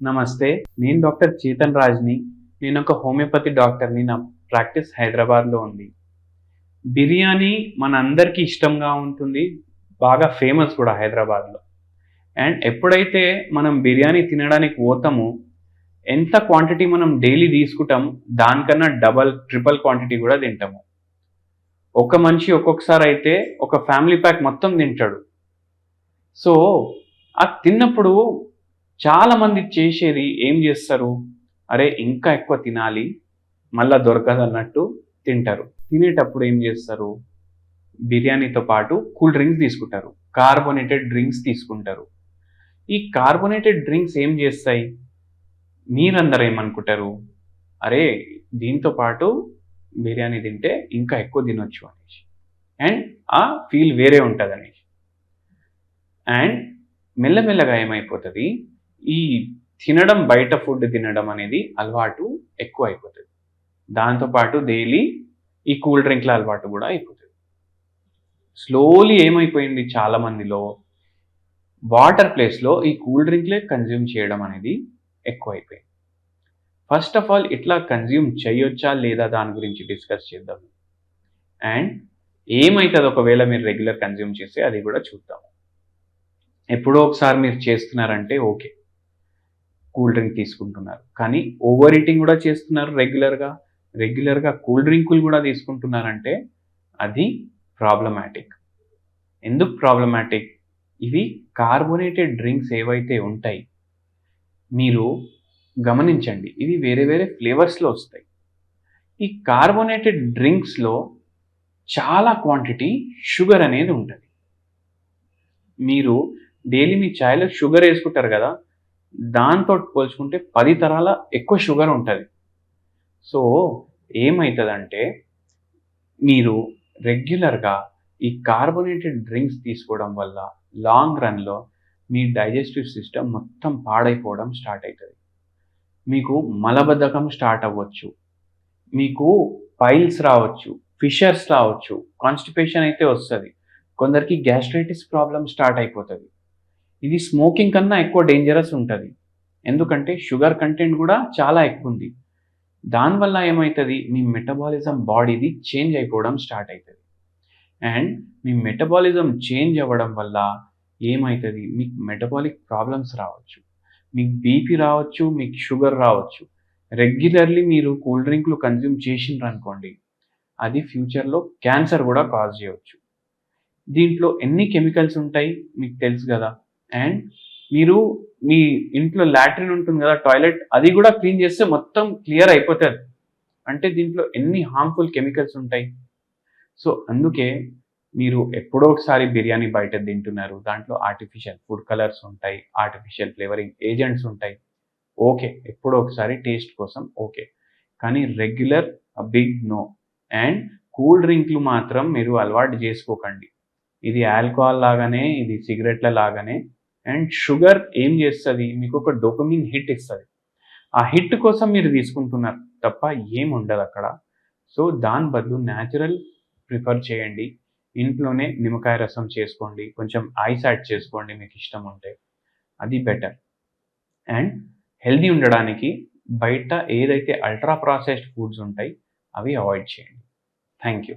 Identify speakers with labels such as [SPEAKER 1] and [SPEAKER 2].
[SPEAKER 1] నమస్తే నేను డాక్టర్ చేతన్ రాజ్ని నేను ఒక హోమియోపతి డాక్టర్ని నా ప్రాక్టీస్ హైదరాబాద్లో ఉంది. బిర్యానీ మన అందరికీ ఇష్టంగా ఉంటుంది బాగా ఫేమస్ కూడా హైదరాబాద్లో. అండ్ ఎప్పుడైతే మనం బిర్యానీ తినడానికి పోతామో ఎంత క్వాంటిటీ మనం డైలీ తీసుకుంటాం దానికన్నా డబల్ ట్రిపుల్ క్వాంటిటీ కూడా తింటాము. ఒక మనిషి ఒక్కొక్కసారి అయితే ఒక ఫ్యామిలీ ప్యాక్ మొత్తం తింటాడు. సో ఆ తిన్నప్పుడు చాలామంది చేసేది ఏం చేస్తారు? అరే ఇంకా ఎక్కువ తినాలి మళ్ళా దొరకదు అన్నట్టు తింటారు. తినేటప్పుడు ఏం చేస్తారు? బిర్యానీతో పాటు కూల్ డ్రింక్స్ తీసుకుంటారు. కార్బోనేటెడ్ డ్రింక్స్ తీసుకుంటారు. ఈ కార్బోనేటెడ్ డ్రింక్స్ ఏం చేస్తాయి? మీరందరూ ఏమనుకుంటారు? అరే దీంతో పాటు బిర్యానీ తింటే ఇంకా ఎక్కువ తినొచ్చు అనేసి. అండ్ ఆ ఫీల్ వేరే ఉంటుంది అనేసి అండ్ మెల్లమెల్లగా ఏమైపోతుంది? ఈ తినడం బయట ఫుడ్ తినడం అనేది అలవాటు ఎక్కువ అయిపోతుంది దాంతోపాటు డైలీ ఈ కూల్ డ్రింక్ల అలవాటు కూడా అయిపోతుంది. స్లోలీ ఏమైపోయింది చాలా మందిలో వాటర్ ప్లేస్లో ఈ కూల్ డ్రింక్లే కన్జ్యూమ్ చేయడం అనేది ఎక్కువ అయిపోయింది ఫస్ట్ ఆఫ్ ఆల్ ఇట్లా కన్జ్యూమ్ చేయొచ్చా లేదా దాని గురించి డిస్కస్ చేద్దాం. అండ్ ఏమవుతుంది ఒకవేళ మీరు రెగ్యులర్ కన్జ్యూమ్ చేస్తే అది కూడా చూద్దాము ఎప్పుడో ఒకసారి మీరు చేస్తున్నారంటే ఓకే. కూల్ డ్రింక్ తీసుకుంటున్నారు. కానీ ఓవర్ ఈటింగ్ కూడా చేస్తున్నారు రెగ్యులర్గా. రెగ్యులర్గా కూల్ డ్రింకులు కూడా తీసుకుంటున్నారంటే అది ప్రాబ్లమాటిక్. ఎందుకు ప్రాబ్లమాటిక్? ఇవి కార్బోనేటెడ్ డ్రింక్స్ ఏవైతే ఉంటాయి మీరు గమనించండి. ఇవి వేరే వేరే ఫ్లేవర్స్లో వస్తాయి. ఈ కార్బోనేటెడ్ డ్రింక్స్లో చాలా క్వాంటిటీ షుగర్ అనేది ఉంటుంది. మీరు డైలీ మీ ఛాయ్లో షుగర్ వేసుకుంటారు కదా దాంతో పోల్చుకుంటే పది తరాల ఎక్కువ షుగర్ ఉంటుంది. సో ఏమవుతుందంటే మీరు రెగ్యులర్గా ఈ కార్బోనేటెడ్ డ్రింక్స్ తీసుకోవడం వల్ల లాంగ్ రన్లో మీ డైజెస్టివ్ సిస్టమ్ మొత్తం పాడైపోవడం స్టార్ట్ అవుతుంది మీకు మలబద్ధకం స్టార్ట్ అవ్వచ్చు. మీకు పైల్స్ రావచ్చు ఫిషర్స్ రావచ్చు కాన్స్టిపేషన్ అయితే వస్తుంది. కొందరికి గ్యాస్ట్రైటిస్ ప్రాబ్లం స్టార్ట్ అయిపోతుంది. ఇది స్మోకింగ్ కన్నా ఎక్కువ డేంజరస్ ఉంటుంది. ఎందుకంటే షుగర్ కంటెంట్ కూడా చాలా ఎక్కువ ఉంది. దానివల్ల ఏమవుతుంది మీ మెటబాలిజం బాడీది చేంజ్ అయిపోవడం స్టార్ట్ అవుతుంది అండ్ మీ మెటబాలిజం చేంజ్ అవ్వడం వల్ల ఏమవుతుంది మీకు మెటబాలిక్ ప్రాబ్లమ్స్ రావచ్చు. మీకు బీపీ రావచ్చు మీకు షుగర్ రావచ్చు. రెగ్యులర్లీ మీరు కూల్ డ్రింక్లు కన్జ్యూమ్ చేసిండ్రు అనుకోండి అది ఫ్యూచర్లో క్యాన్సర్ కూడా కాజ్ చేయవచ్చు దీంట్లో ఎన్ని కెమికల్స్ ఉంటాయి? మీకు తెలుసు కదా. అండ్ మీరు మీ ఇంట్లో లాట్రిన్ ఉంటుంది కదా టాయిలెట్ అది కూడా క్లీన్ చేస్తే మొత్తం క్లియర్ అయిపోతుంది అంటే దీంట్లో ఎన్ని హార్మ్ఫుల్ కెమికల్స్ ఉంటాయి? సో అందుకే మీరు ఎప్పుడో ఒకసారి బిర్యానీ బయట తింటున్నారు. దాంట్లో ఆర్టిఫిషియల్ ఫుడ్ కలర్స్ ఉంటాయి ఆర్టిఫిషియల్ ఫ్లేవరింగ్ ఏజెంట్స్ ఉంటాయి. ఓకే ఎప్పుడో ఒకసారి టేస్ట్ కోసం ఓకే కానీ regular big no and cool డ్రింక్లు మాత్రం మీరు అలవాటు చేసుకోకండి. ఇది ఆల్కహాల్ లాగానే ఇది సిగరెట్ల లాగానే. అండ్ షుగర్ ఏం చేస్తుంది? మీకు ఒక డోపమిన్ హిట్ ఇస్తుంది. ఆ హిట్ కోసం మీరు తీసుకుంటున్నారు తప్ప ఏం ఉండదు అక్కడ. సో దాని బదులు న్యాచురల్ ప్రిఫర్ చేయండి. ఇంట్లోనే నిమ్మకాయ రసం చేసుకోండి. కొంచెం ఐస్ యాడ్ చేసుకోండి మీకు ఇష్టం ఉంటే. అది బెటర్ అండ్ హెల్దీ ఉండడానికి బయట ఏదైతే అల్ట్రా ప్రాసెస్డ్ ఫుడ్స్ ఉంటాయి అవి అవాయిడ్ చేయండి. Thank you